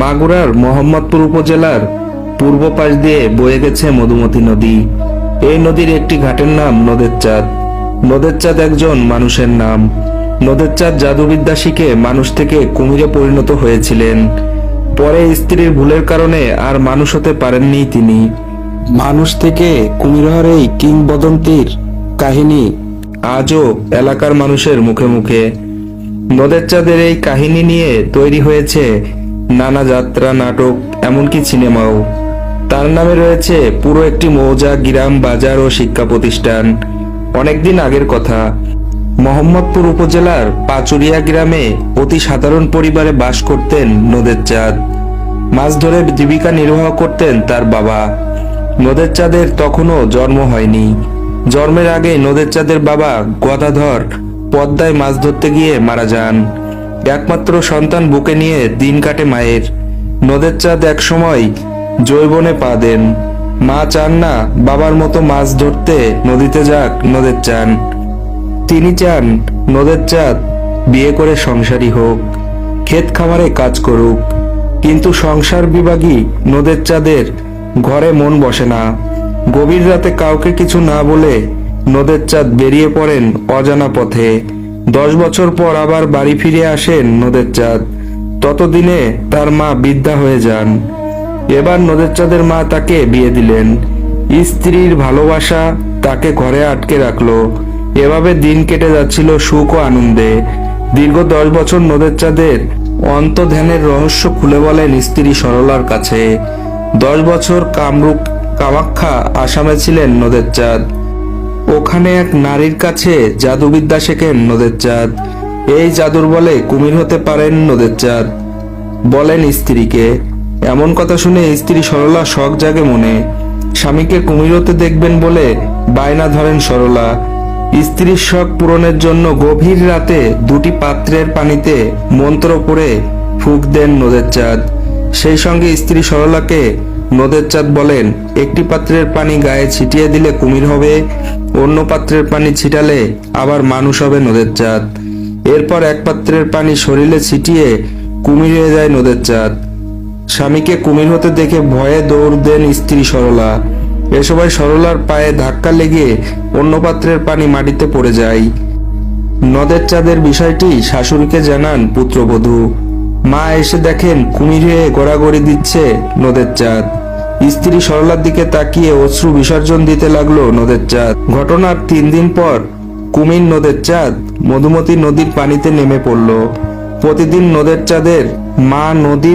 মাগুরার মোহাম্মদপুর উপজেলার পূর্ব পাশ দিয়ে বয়ে গেছে মধুমতি নদী। এই নদীর একটি ঘাটের নাম নদের চাঁদ নদের চাঁদ একজন মানুষের নাম। নদের চাঁদ জাদুবিদ্যা শিখে মানুষ থেকে কুমিরে পরিণত হয়েছিলেন। পরে স্ত্রীর ভুলের কারণে আর মানুষ হতে পারেননি তিনি। মানুষ থেকে কুমির হওয়ার এই কিংবদন্তির কাহিনী আজও এলাকার মানুষের মুখে মুখে। নদের চাঁদের এই কাহিনী নিয়ে তৈরি হয়েছে নানা যাত্রা, নাটক, এমনকি সিনেমাও। তার নামে রয়েছে পুরো একটি মৌজা, গ্রাম, বাজার ও শিক্ষা প্রতিষ্ঠান। অনেকদিন আগের কথা। মোহাম্মদপুর উপজেলার পাচুরিয়া গ্রামে অতি সাধারণ পরিবারে বাস করতেন নদের চাঁদ। মাছ ধরে জীবিকা নির্বাহ করতেন তার বাবা। নদের চাঁদের তখনও জন্ম হয়নি। জন্মের আগে নদের চাঁদের বাবা গদাধর পদ্মায় মাছ ধরতে গিয়ে মারা যান। একমাত্র সন্তান বুকে নিয়ে দিন কাটে মায়ের। নদের চাঁদ এক সময় জৈবনে পা দেন। মা চান না বাবার মতো মাছ ধরতে, নদীতে যাক নদের চান। তিনি চান নদের চাঁদ বিয়ে করে সংসারী হোক, ক্ষেত খামারে কাজ করুক। কিন্তু সংসার বিভাগী নদের চাঁদের ঘরে মন বসে না। গভীর রাতে কাউকে কিছু না বলে নদের চাঁদ বেরিয়ে পড়েন অজানা পথে। দশ বছর পর আবার বাড়ি ফিরে আসেন নদের চাঁদ। ততদিনে তার মা বৃদ্ধা হয়ে যান। এবার নদের চাঁদের মা তাকে বিয়ে দিলেন। স্ত্রীর ভালোবাসা তাকে ঘরে আটকে রাখল। এভাবে দিন কেটে যাচ্ছিল সুখ ও আনন্দে। দীর্ঘ দশ বছর নদের চাঁদের অন্তধ্যানের রহস্য খুলে বলেন স্ত্রী সরলার কাছে। দশ বছর কামরূপ কামাখ্যা আসামে ছিলেন নদের চাঁদ। ওখানে এক নারীর কাছে জাদুবিদ্যা শেখেন নদের চাঁদ। এই জাদুর বলে কুমির হতে পারেন নদের চাঁদ। বলেন স্ত্রীকে, এমন কথা শুনে স্ত্রী সরলা শখ জাগে মনে। স্বামীকে কুমির হতে দেখবেন বলে বায়না ধরেন সরলা। স্ত্রীর শখ পূরণের জন্য গভীর রাতে দুটি পাত্রের পানিতে মন্ত্র পড়ে ফুক দেন নদের চাঁদ। সেই সঙ্গে স্ত্রী সরলাকে নদের চাঁদ বলেন, একটি পাত্রের পানি গায়ে ছিটিয়ে দিলে কুমির হবে, অন্য পাত্রের পানি ছিটালে আবার মানুষ হবে নদের চাঁদ। এরপর এক পাত্রের পানি শরীরে ছিটিয়ে কুমির হয়ে যায় নদের চাঁদ। স্বামীকে কুমির হতে দেখে ভয়ে দৌড় দেন স্ত্রী সরলা। এ সময় সরলার পায়ে ধাক্কা লেগে অন্য পাত্রের পানি মাটিতে পড়ে যায়। নদের চাঁদের বিষয়টি শাশুড়িকে জানান পুত্রবধূ। মা এসে দেখেন কুমির হয়ে গড়াগড়ি দিচ্ছে নদের চাঁদ। স্ত্রী সরলার দিকে তাকিয়ে অশ্রু বিসর্জন দিতে লাগল নদের চাঁদ। ঘটনার তিন দিন পর কুমির নদের চাঁদ মধুমতি নদীর পানিতে নেমে পড়ল। প্রতিদিন নদের চাঁদের মা নদীর